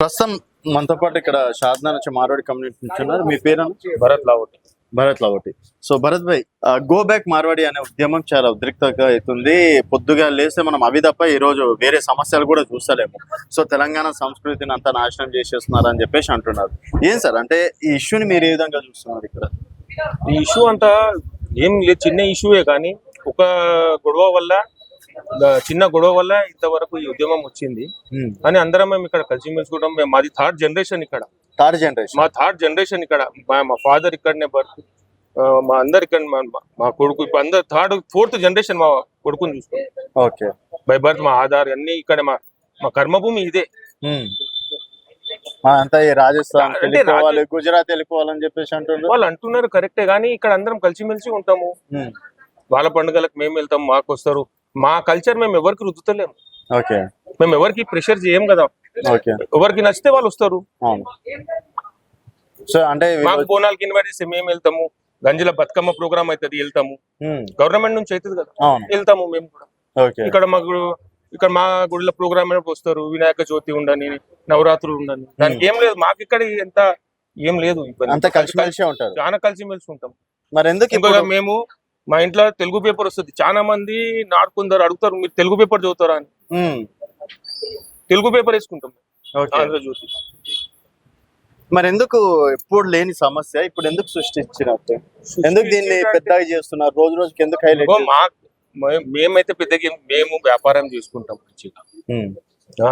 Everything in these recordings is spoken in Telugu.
ప్రస్తుతం మనతో పాటు ఇక్కడ షాద్నా నుంచి మార్వాడి కమ్యూనిటీ నుంచి ఉన్నారు. మీ పేరు Bharat Lavat. Bharat Lavati. So Bharat bhai go back Marwadi అనే ఉద్యమం చాలా ఉద్రిక్తంగా అవుతుంది. పొద్దుగా లేస్తే మనం అవి తప్ప ఈ రోజు వేరే సమస్యలు కూడా చూస్తలేము. సో తెలంగాణ సంస్కృతిని అంతా నాశనం చేసేస్తున్నారు అని చెప్పేసి అంటున్నారు. ఏం సార్? అంటే ఈ ఇష్యూని మీరు ఏ విధంగా చూస్తున్నారు ఇక్కడ? ఈ ఇష్యూ అంతా ఏం లేదు. చిన్న ఇష్యూయే కానీ ఒక గొడవ వల్ల చిన్న గొడవ వల్ల ఇంతవరకు ఈ ఉద్యమం వచ్చింది. కానీ అందరం మేము ఇక్కడ కలిసిమెలిసి కూడా మేము మాది థర్డ్ జనరేషన్ ఇక్కడ. Third generation. మా థర్డ్ జనరేషన్ ఇక్కడ మా ఫాదర్ ఇక్కడనే బర్త్ మా అందరు ఇక్కడ మా- కొడుకు ఇప్పుడు అందరు థర్డ్ ఫోర్త్ జనరేషన్ మా కొడుకుని చూసుకుంటాం ఓకే. బై బర్త్ మా ఆధార్ అన్ని ఇక్కడ మా మా కర్మభూమి ఇదే. అంతా ఈ రాజస్థాన్ వెళ్ళిపోవాలి గుజరాత్ వెళ్ళిపోవాలని చెప్పేసి అంటున్నారు వాళ్ళు అంటున్నారు కరెక్టే కానీ ఇక్కడ అందరం కలిసిమెలిసి ఉంటాము. వాళ్ళ పండుగలకు మేము వెళ్తాం మాకు వస్తారు. మా కల్చర్ మేము ఎవరికి రుద్దుతలేము. ఓకే. మేము ఎవరికి ప్రెషర్ చేయం కదా. ఓకే. ఎవరికి నచ్చితే వాళ్ళు వస్తారు. సో అంటే మాకు బోనాలకి ఇన్వైట్ చేస్తే మేము వెళ్తాము. గంజిల బతుకమ్మ ప్రోగ్రామ్ అవుతుంది వెళ్తాము. గవర్నమెంట్ నుంచి అవుతుంది కదా. వెళ్తాము మేము కూడా. ఇక్కడ మాకు ఇక్కడ మా గుడిలో ప్రోగ్రామ్ వస్తారు. వినాయక చవితి ఉండని నవరాత్రులు ఉండని దానికి ఏం లేదు. మాకు ఇక్కడ ఎంత ఏం లేదు. అంతా ఉంటారు. చాలా కలిసిమెలిసి ఉంటాం. మరి ఎందుకు మేము మా ఇంట్లో తెలుగు పేపర్ వస్తుంది. చాలా మంది నాటుకుందరు అడుగుతారు మీరు తెలుగు పేపర్ చదువుతారా? అని. తెలుగు పేపర్ వేసుకుంటాం ఆంధ్రజ్యోతి మరి ఎందుకు ఎప్పుడు లేని సమస్య? ఇప్పుడు ఎందుకు సృష్టించినట్టు? ఎందుకు దీన్ని పెద్దగా చేస్తున్నారు? రోజు రోజుకి ఎందుకు హైలైట్ మా మేమైతే పెద్దగా మేము వ్యాపారం చేసుకుంటాం మంచిగా.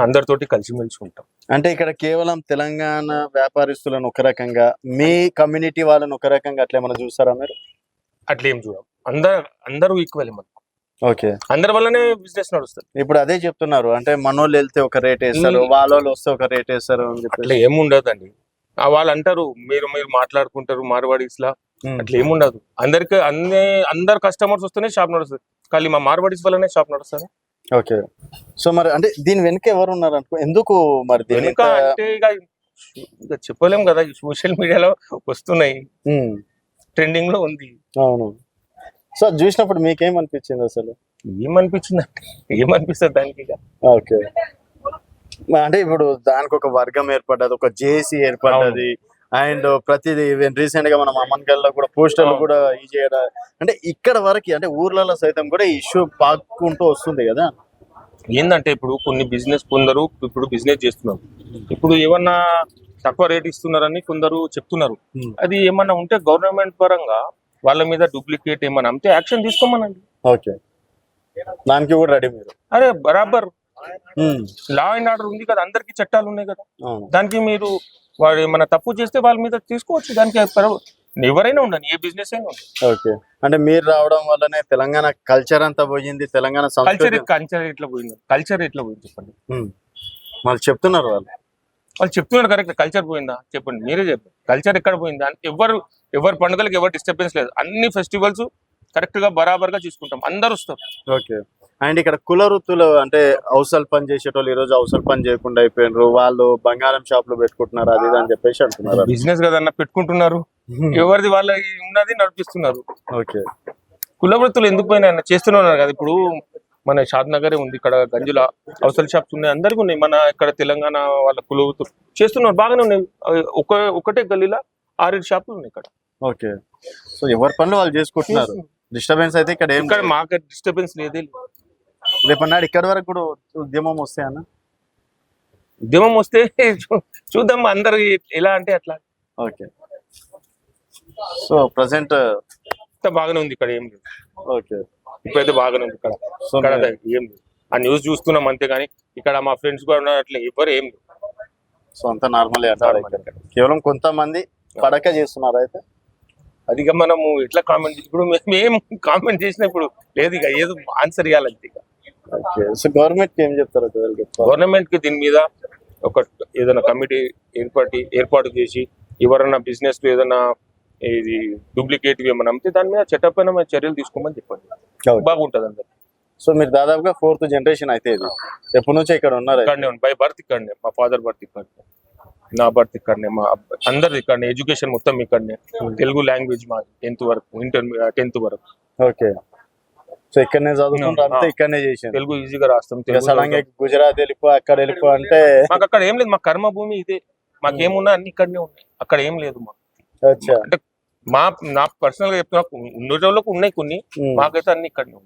అందరితోటి కలిసిమెలిసి ఉంటాం. అంటే ఇక్కడ కేవలం తెలంగాణ వ్యాపారస్తులను ఒక రకంగా మీ కమ్యూనిటీ వాళ్ళని ఒక రకంగా అట్లా ఏమైనా చూస్తారా మీరు? అట్లా చూడం. అందరు అందరూ ఈక్వల్ మనకు ఓకే. అందరి వల్లనే బిజినెస్ నడుస్తుంది. ఇప్పుడు అదే చెప్తున్నారు అంటే మనోళ్ళు వెళ్తే ఒక రేట్ వేస్తారు. వాళ్ళోళ్ళు వస్తే ఒక రేట్ వేస్తారు అని చెప్పి అట్లా ఏముండదండి వాళ్ళు అంటారు మీరు మీరు మాట్లాడుకుంటారు మార్వాడీస్ లా. అట్లా ఏముండదు అందరికి అన్ని అందరు కస్టమర్స్ వస్తేనే షాప్ నడుస్తుంది. కానీ మా మార్వాడీస్ వల్లనే షాప్ నడుస్తుంది. ఓకే. సో మరి అంటే దీని వెనుక ఎవరు ఉన్నారు అనుకో ఎందుకు మరి వెనుక అంటే ఇక ఇక చెప్పలేం కదా సోషల్ మీడియాలో వస్తున్నాయి. ట్రెండింగ్లో ఉంది. అవును. సో చూసినప్పుడు మీకేమనిపించింది అసలు? ఏమనిపించింది అంటే ఏమనిపిస్తుంది దానికి ఓకే. అంటే ఇప్పుడు దానికి ఒక వర్గం ఏర్పడ్డది ఒక జేసీ ఏర్పడ్డది అండ్ ప్రతిదీ రీసెంట్గా మనం అమ్మన్గల్లో కూడా పోస్టర్లు. కూడా ఈ చేయడం అంటే ఇక్కడ వరకు అంటే ఊర్లలో సైతం కూడా ఇష్యూ పాక్కుంటూ వస్తుంది కదా? ఏంటంటే ఇప్పుడు కొన్ని బిజినెస్ కొందరు ఇప్పుడు బిజినెస్ చేస్తున్నారు. ఇప్పుడు ఏమన్నా తక్కువ రేట్ ఇస్తున్నారని కొందరు చెప్తున్నారు. అది ఏమన్నా ఉంటే గవర్నమెంట్ పరంగా వాళ్ళ మీద డూప్లికేట్ ఏమన్నా ఉంటే యాక్షన్ తీసుకోమనండి. ఓకే. దానికి కూడా రెడీ మీరు. అరే బరాబర్. లా అండ్ ఆర్డర్ ఉంది కదా అందరికి చట్టాలు ఉన్నాయి కదా. దానికి మీరు వాడు ఏమన్నా తప్పు చేస్తే వాళ్ళ మీద తీసుకోవచ్చు దానికి ఎవరైనా ఉండని ఏ బిజినెస్ అయినా. ఓకే. అంటే మీరు రావడం వల్లనే తెలంగాణ కల్చర్ అంతా పోయింది తెలంగాణ కల్చర్ కల్చర్ ఎట్లా పోయింది. కల్చర్ ఎట్లా పోయింది చెప్పండి. వాళ్ళు చెప్తున్నారు వాళ్ళు. వాళ్ళు చెప్తున్నారు కరెక్ట్ కల్చర్ పోయిందా? చెప్పండి మీరే చెప్పండి. కల్చర్ ఎక్కడ పోయింది? ఎవరు ఎవరి పండుగలకు ఎవరు డిస్టర్బెన్స్ లేదు. అన్ని ఫెస్టివల్స్ కరెక్ట్గా బరాబర్గా చూసుకుంటాం. అందరు వస్తారు. ఓకే అండ్ ఇక్కడ కుల వృత్తులు అంటే అవసర పని చేసేటోళ్ళు ఈ రోజు అవసర పని చేయకుండా అయిపోయినారు. వాళ్ళు బంగారం షాపులు పెట్టుకుంటున్నారు అది అని చెప్పేసి అంటున్నారు. బిజినెస్ కదన్నా పెట్టుకుంటున్నారు. ఎవరిది వాళ్ళ ఉన్నది నడిపిస్తున్నారు. ఓకే కుల వృత్తులు ఎందుకు పోయినా చేస్తున్నారు కదా ఇప్పుడు మన షాద్ నగరే ఉంది ఇక్కడ గంజుల అవసర షాప్స్ ఉన్నాయి అందరికి ఉన్నాయి. మన ఇక్కడ తెలంగాణ వాళ్ళ కుల చేస్తున్నారు బాగానే ఉన్నాయి. ఒక ఒకటే గల్లీలో ఆరేడు షాపులు ఉన్నాయి ఇక్కడ. ఓకే. సో ఎవరి పనులు వాళ్ళు చేసుకుంటున్నారు? డిస్టర్బెన్స్ అయితే ఇక్కడ ఇక్కడ. మార్కెట్ డిస్టర్బెన్స్ లేదే. రేపన్నాడు ఇక్కడ వరకు కూడా ఉద్యమం వస్తే అన్న? ఉద్యమం వస్తే చూద్దాం అందరు ఎలా అంటే అట్లా. ఓకే. సో ప్రజెంట్ బాగానే ఉంది ఇక్కడ ఏం లేదు. ఓకే. ఇప్పుడైతే బాగానే ఉంది ఇక్కడ. సో ఇక్కడ ఏం లేదు. ఆ న్యూస్ చూస్తున్నాం అంతే కానీ ఇక్కడ మా ఫ్రెండ్స్ కూడా ఉన్నారు అట్లా ఎవరు ఏం లేదు. సో అంతా నార్మల్. కేవలం కొంతమంది పడక చేస్తున్నారు అయితే. అది ఇక మనము ఎట్లా కామెంట్ ఇప్పుడు మేము కామెంట్ చేసినప్పుడు లేదు ఇక ఏదో ఆన్సర్ ఇవ్వాలంతే ఇక. ఓకే సో గవర్నమెంట్ ఏం చెప్తారు? గవర్నమెంట్కి దీని మీద ఒక ఏదైనా కమిటీ ఏర్పాటు ఏర్పాటు చేసి ఎవరైనా బిజినెస్ ఏదైనా ఇది డూప్లికేట్ ఏమైనా అమ్మితే దాని మీద చట్టపైన మేము చర్యలు తీసుకోమని చెప్పండి. బాగుంటుంది అందరు సో మీరు దాదాపుగా ఫోర్త్ జనరేషన్ అయితే ఇది. ఎప్పటి నుంచో ఇక్కడ ఉన్నారు ఇక్కడనే బై బర్త్ ఇక్కడనే మా ఫాదర్ బర్త్ ఇక్కడనే నా బర్త్ ఇక్కడనే మా అందరు ఇక్కడనే ఎడ్యుకేషన్ మొత్తం ఇక్కడనే. Hmm. తెలుగు లాంగ్వేజ్ మా టెన్త్ వరకు ఇంటర్మీడియట్ టెన్త్ వరకు. ఓకే. సో ఇక్కడనే చదువుకుంటే hmm. ఇక్కడనే చేసాను తెలుగు ఈజీగా రాస్తాం సడన్ గుజరాత్ వెళ్ళిపో అక్కడ వెళ్ళిపో అంటే మాకు అక్కడ ఏం లేదు మా కర్మభూమి ఇదే. మాకేమున్నా అన్ని ఇక్కడనే ఉన్నాయి. అక్కడ ఏం లేదు మాకు. అంటే మా నా పర్సనల్గా చెప్తున్నా ఉన్న రోజుల్లో ఉన్నాయి కొన్ని. మాకైతే అన్ని ఇక్కడ